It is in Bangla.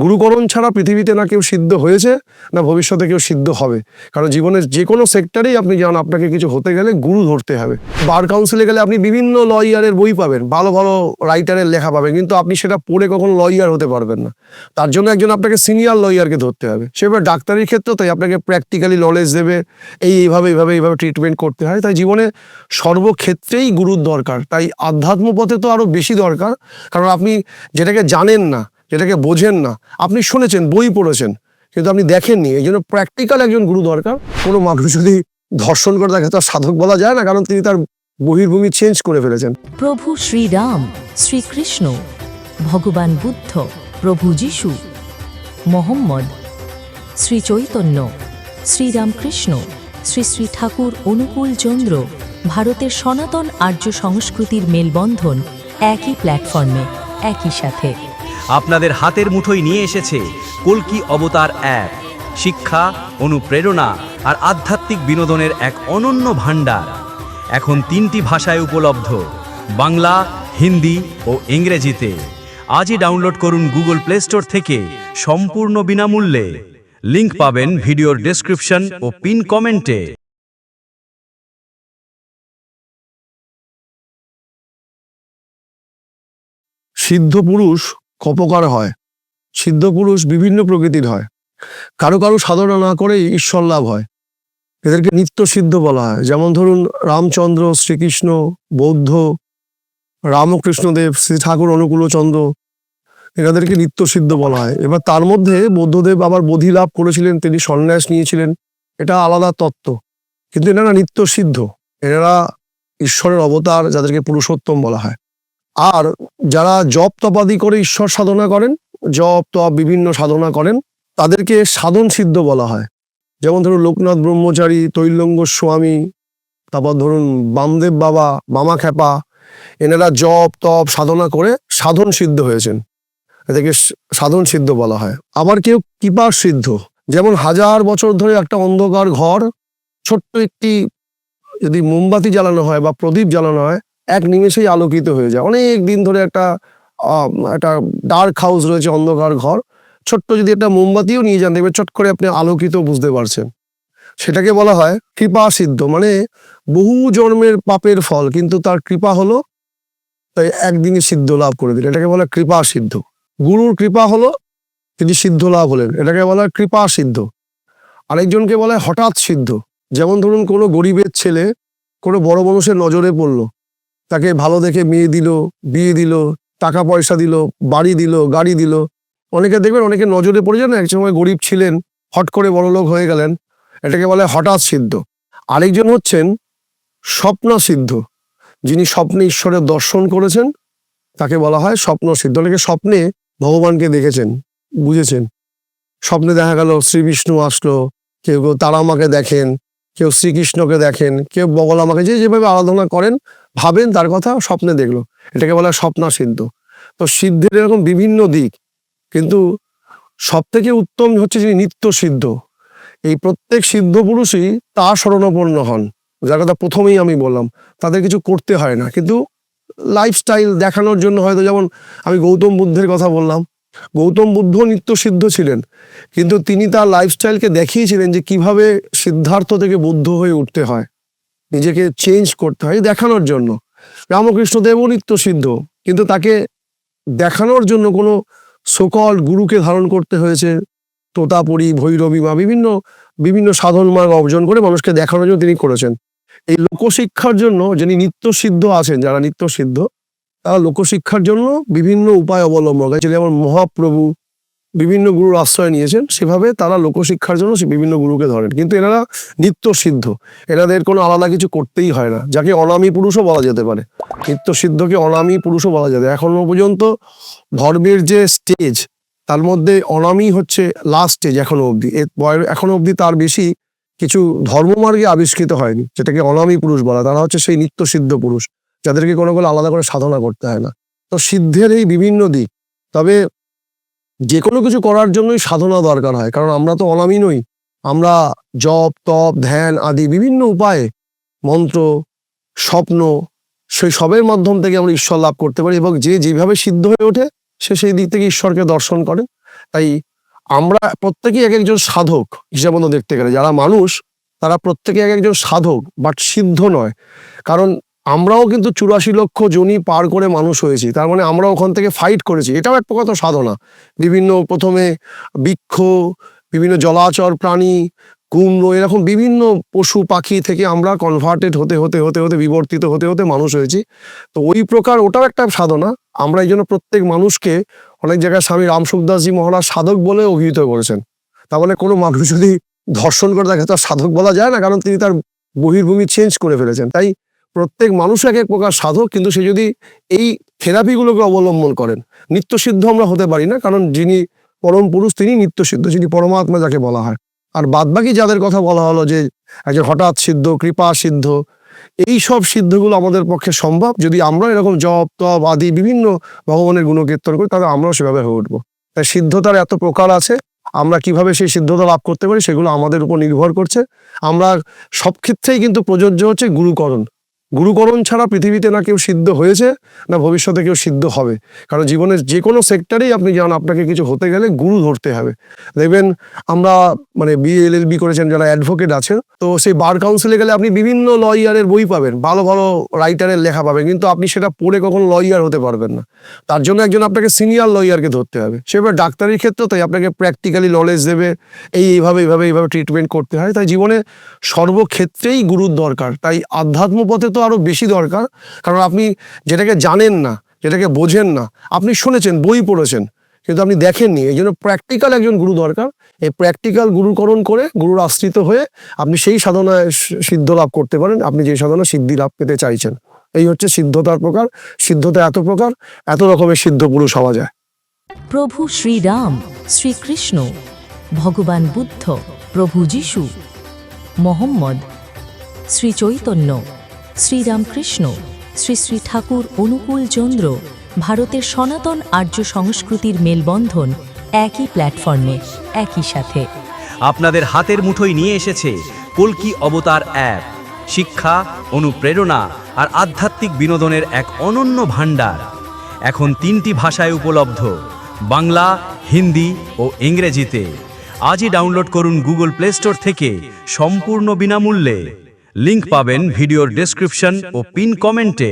গুরুকরণ ছাড়া পৃথিবীতে না কেউ সিদ্ধ হয়েছে, না ভবিষ্যতে কেউ সিদ্ধ হবে। কারণ জীবনের যে কোনো সেক্টরেই আপনি যান, আপনাকে কিছু হতে গেলে গুরু ধরতে হবে। বার কাউন্সিলে গেলে আপনি বিভিন্ন লয়ারের বই পাবেন, ভালো ভালো রাইটারের লেখা পাবেন, কিন্তু আপনি সেটা পড়ে কখনো লয়ার হতে পারবেন না। তার জন্য একজন আপনাকে সিনিয়র লয়ারকে ধরতে হবে। সেবার ডাক্তারির ক্ষেত্রে তাই আপনাকে প্র্যাকটিক্যালি নলেজ দেবে, এই, এইভাবে এইভাবে এইভাবে ট্রিটমেন্ট করতে হয়। তাই জীবনে সর্বক্ষেত্রেই গুরুর দরকার। তাই আধ্যাত্ম পথে তো আরও বেশি দরকার। কারণ আপনি যেটাকে জানেন না যেটাকে বোঝেন না। আপনি শুনেছেন, বই পড়েছেন, কিন্তু আপনি দেখেননি। এই জন্য প্র্যাকটিক্যাল একজন গুরু দরকার। কোনো মানুষ যদি ধর্ষণ করে, তাকে তো আর সাধক বলা যায় না, কারণ তিনি তার বহির্ভূমি চেঞ্জ করে ফেলেছেন। প্রভু শ্রীরাম, শ্রীকৃষ্ণ, ভগবান বুদ্ধ, প্রভু যিশু, মোহাম্মদ, শ্রী চৈতন্য, শ্রীরামকৃষ্ণ, শ্রী শ্রী ঠাকুর অনুকূল চন্দ্র, ভারতের সনাতন আর্য সংস্কৃতির মেলবন্ধন একই প্ল্যাটফর্মে একই সাথে। আপনাদের হাতের মুঠোয় নিয়ে এসেছে কল্কি অবতার অ্যাপ শিক্ষা, অনুপ্রেরণা আর আধ্যাত্মিক বিনোদনের এক অনন্য ভাণ্ডার। এখন তিনটি ভাষায় উপলব্ধ, বাংলা, হিন্দি ও ইংরেজিতে। আজই ডাউনলোড করুন গুগল প্লে স্টোর থেকে সম্পূর্ণ বিনামূল্যে। লিংক পাবেন ভিডিওর ডেসক্রিপশন ও পিন কমেন্টে। সিদ্ধ পুরুষ কপকার হয়, সিদ্ধ পুরুষ বিভিন্ন প্রকৃতির হয়। কারও কারও সাধনা না করে ঈশ্বর লাভ হয়। এদেরকে নিত্য সিদ্ধ বলা হয়। যেমন ধরুন, রামচন্দ্র, শ্রীকৃষ্ণ, বৌদ্ধ, রামকৃষ্ণদেব শ্রী ঠাকুর অনুকূলচন্দ্র, এনাদেরকে নিত্য সিদ্ধ বলা হয়। এবার তার মধ্যে বৌদ্ধদেব আবার বোধি লাভ করেছিলেন, তিনি সন্ন্যাস নিয়েছিলেন। এটা আলাদা তত্ত্ব। কিন্তু এনারা নিত্য সিদ্ধ। এনারা ঈশ্বরের অবতার, যাদেরকে পুরুষোত্তম বলা হয়। আর যারা জপ তপাদি করে ঈশ্বর সাধনা করেন, জপ, তপ, বিভিন্ন সাধনা করেন, তাদেরকে সাধন সিদ্ধ বলা হয়। যেমন ধরুন লোকনাথ ব্রহ্মচারী, তৈলঙ্গ স্বামী, তারপর ধরুন বামদেব বাবা, মামা খ্যাপা, এনারা জপ, তপ, সাধনা করে সাধন সিদ্ধ হয়েছেন। এদেরকে সাধন সিদ্ধ বলা হয়। আবার কেউ কৃপা সিদ্ধ। যেমন হাজার বছর ধরে একটা অন্ধকার ঘর, ছোট্ট একটি যদি মোমবাতি জ্বালানো হয় বা প্রদীপ জ্বালানো হয় এক নিমেষেই আলোকিত হয়ে যায়। অনেক দিন ধরে একটা একটা ডার্ক হাউস রয়েছে, অন্ধকার ঘর। ছোট্ট যদি একটা মোমবাতিও নিয়ে যান দেখবে চট করে আপনি আলোকিত বুঝতে পারছেন। সেটাকে বলা হয় কৃপা সিদ্ধ। মানে বহু জন্মের পাপের ফল, কিন্তু তার কৃপা হলো তাই একদিনই সিদ্ধ লাভ করে দিল এটাকে বলা কৃপা সিদ্ধ। গুরুর কৃপা হলো তিনি সিদ্ধ লাভ হলেন। এটাকে বলা কৃপা সিদ্ধ। আরেকজনকে বলা হয় হঠাৎ সিদ্ধ। যেমন ধরুন কোনো গরিবের ছেলে কোনো বড় মানুষের নজরে পড়ল। তাকে ভালো দেখে মেয়ে দিল, বিয়ে দিল, টাকা পয়সা দিল, বাড়ি দিল, গাড়ি দিল। অনেকে দেখবেন অনেকে নজরে পড়ে যান এক সময় গরিব ছিলেন, হট করে বড়লোক হয়ে গেলেন, এটাকে বলে হঠাৎ সিদ্ধ। আরেকজন হচ্ছেন স্বপ্ন সিদ্ধ। যিনি স্বপ্নে ঈশ্বরের দর্শন করেছেন, তাকে বলা হয় স্বপ্ন সিদ্ধ। অনেকে স্বপ্নে ভগবানকে দেখেছেন, বুঝেছেন। স্বপ্নে দেখা গেল, শ্রীবিষ্ণু আসলো, কেউ কেউ তারা আমাকে দেখেন, কেউ শ্রীকৃষ্ণকে দেখেন, কেউ বগল আমাকে যে যেভাবে আরাধনা করেন ভাবেন তার কথা, স্বপ্নে দেখল। এটাকে বলা স্বপ্ন সিদ্ধ। তো সিদ্ধের এরকম বিভিন্ন দিক, কিন্তু সব থেকে উত্তম হচ্ছে যিনি নিত্য সিদ্ধ। এই প্রত্যেক সিদ্ধ পুরুষই তা শরণাপন্ন হন। যার কথা প্রথমেই আমি বললাম, তাদের কিছু করতে হয় না। কিন্তু লাইফস্টাইল দেখানোর জন্য হয়তো যেমন আমি গৌতম বুদ্ধের কথা বললাম, গৌতম বুদ্ধ নিত্য সিদ্ধ ছিলেন। কিন্তু তিনি তার লাইফস্টাইলকে দেখিয়েছিলেন যে কীভাবে সিদ্ধার্থ থেকে বুদ্ধ হয়ে উঠতে হয়। নিজেকে চেঞ্জ করতে হয়, দেখানোর জন্য। রামকৃষ্ণ দেবও নিত্য সিদ্ধ, কিন্তু তাকে দেখানোর জন্য কোনো সকল গুরুকে ধারণ করতে হয়েছে। তোতাপুরী, ভৈরবী মা বিভিন্ন বিভিন্ন সাধন মার্গ অর্জন করে মানুষকে দেখানোর জন্য তিনি করেছেন। এই লোকশিক্ষার জন্য যিনি নিত্য সিদ্ধ আছেন, যারা নিত্য সিদ্ধ তারা লোকশিক্ষার জন্য বিভিন্ন উপায় অবলম্বন করেছেন। যেমন মহাপ্রভু বিভিন্ন গুরুর আশ্রয় নিয়েছেন, সেভাবে তারা লোকশিক্ষার জন্য সে বিভিন্ন গুরুকে ধরেন। কিন্তু এনারা নিত্য সিদ্ধ এনাদের কোনো আলাদা কিছু করতেই হয় না। যাকে অনামী পুরুষও বলা যেতে পারে। নিত্য সিদ্ধকে অনামী পুরুষও বলা যেতে। এখনও পর্যন্ত ধর্মের যে স্টেজ তার মধ্যে অনামী হচ্ছে লাস্ট স্টেজ এখনও অবধি। এখনও অবধি তার বেশি কিছু ধর্মমার্গে আবিষ্কৃত হয়নি। যেটাকে অনামী পুরুষ বলা। তারা হচ্ছে সেই নিত্য সিদ্ধ পুরুষ। যাদেরকে কোনো কোনো আলাদা করে সাধনা করতে হয় না। তো সিদ্ধের এই বিভিন্ন দিক। তবে যে কোনো কিছু করার জন্যই সাধনা দরকার হয়। কারণ আমরা তো অনামী নই। আমরা জপ, তপ, ধ্যান আদি বিভিন্ন উপায়ে মন্ত্র, স্বপ্ন, সেই সবের মাধ্যম থেকে আমরা ঈশ্বর লাভ করতে পারি এবং যে যেভাবে সিদ্ধ হয়ে ওঠে, সে সেই দিক থেকে ঈশ্বরকে দর্শন করে। তাই আমরা প্রত্যেকেই এক একজন সাধক হিসাব দেখতে গেলে। যারা মানুষ, তারা প্রত্যেকে এক একজন সাধক বাট সিদ্ধ নয়। কারণ আমরাও কিন্তু চুরাশি লক্ষ জনি পার করে মানুষ হয়েছি। তার মানে আমরা ওখান থেকে ফাইট করেছি। এটাও এক প্রকার তো সাধনা। বিভিন্ন প্রথমে বৃক্ষ, বিভিন্ন জলাচর প্রাণী, কুমড়ো, এরকম বিভিন্ন পশু পাখি থেকে আমরা কনভার্টেড হতে হতে হতে হতে, বিবর্তিত হতে হতে মানুষ হয়েছি। তো ওই প্রকার ওটাও একটা সাধনা। আমরা এই জন্য প্রত্যেক মানুষকে অনেক জায়গায় স্বামী রামসুখদাসজি মহারাজ সাধক বলে অভিহিত করেছেন। তার বলে কোনো মানুষ যদি ধর্ষণ করে তাকে তার সাধক বলা যায় না, কারণ তিনি তার বহির্ভূমি চেঞ্জ করে ফেলেছেন। তাই প্রত্যেক মানুষ এক এক প্রকার সাধক, কিন্তু সে যদি এই থেরাপিগুলোকে অবলম্বন করেন, নিত্যসিদ্ধ আমরা হতে পারি না, কারণ যিনি পরম পুরুষ তিনি নিত্যসিদ্ধ, যিনি পরমাত্মা যাকে বলা হয়। আর বাদবাকি যাদের কথা বলা হলো যে একজন হঠাৎ সিদ্ধ, কৃপা সিদ্ধ, এই সব সিদ্ধগুলো আমাদের পক্ষে সম্ভব। যদি আমরা এরকম জপ, তপ আদি বিভিন্ন ভগবানের গুণকীর্তন করি, তাহলে আমরাও সেভাবে হয়ে উঠবো। তাই সিদ্ধতার এত প্রকার আছে, আমরা কীভাবে সেই সিদ্ধতা লাভ করতে পারি, সেগুলো আমাদের উপর নির্ভর করছে। আমরা সব ক্ষেত্রেই কিন্তু প্রযোজ্য হচ্ছে গুরুকরণ। গুরুকরণ ছাড়া পৃথিবীতে না কেউ সিদ্ধ হয়েছে, না ভবিষ্যতে কেউ সিদ্ধ হবে। কারণ জীবনের যে কোনো সেক্টরেই আপনি যান, আপনাকে কিছু হতে গেলে গুরু ধরতে হবে। দেখবেন আমরা মানে বিএলএলবি করেছেন, যারা অ্যাডভোকেট আছেন তো সেই বার কাউন্সিলে গেলে আপনি বিভিন্ন লয়ারের বই পাবেন, ভালো ভালো রাইটারের লেখা পাবেন, কিন্তু আপনি সেটা পড়ে কখনো লয়ার হতে পারবেন না। তার জন্য একজন আপনাকে সিনিয়র লয়ারকে ধরতে হবে। সেভাবে ডাক্তারের ক্ষেত্রে তাই আপনাকে প্র্যাকটিক্যালি নলেজ দেবে, এই, এইভাবে এইভাবে এইভাবে ট্রিটমেন্ট করতে হয়। তাই জীবনে সর্বক্ষেত্রেই গুরুর দরকার। তাই আধ্যাত্ম পথে তো আরও বেশি দরকার। কারণ আপনি যেটাকে জানেন না, যেটাকে বোঝেন না, আপনি শুনেছেন, বই পড়েছেন, কিন্তু আপনি দেখেননি। এই জন্য প্র্যাকটিক্যাল একজন গুরু দরকার। এই প্র্যাকটিক্যাল গুরুকরণ করে গুরুর আশ্রিত হয়ে আপনি সেই সাধনায় সিদ্ধ লাভ করতে পারেন। আপনি যে সাধনা সিদ্ধি লাভ পেতে চাইছেন, এই হচ্ছে সিদ্ধতার প্রকার। সিদ্ধতা এত প্রকার, এত রকমের সিদ্ধ পুরুষ হওয়া যায়। প্রভু শ্রীরাম, শ্রীকৃষ্ণ, ভগবান বুদ্ধ, প্রভু যিশু, মোহাম্মদ শ্রী চৈতন্য শ্রীরামকৃষ্ণ, শ্রী শ্রী ঠাকুর অনুকূল চন্দ্র, ভারতের সনাতন আর্য সংস্কৃতির মেলবন্ধন একই প্ল্যাটফর্মে একই সাথে। আপনাদের হাতের মুঠোয় নিয়ে এসেছে কলকি অবতার অ্যাপ। শিক্ষা, অনুপ্রেরণা আর আধ্যাত্মিক বিনোদনের এক অনন্য ভাণ্ডার। এখন তিনটি ভাষায় উপলব্ধ, বাংলা, হিন্দি ও ইংরেজিতে। আজই ডাউনলোড করুন গুগল প্লে স্টোর থেকে সম্পূর্ণ বিনামূল্যে। লিংক পাবেন ভিডিওর ডেসক্রিপশন ও পিন কমেন্টে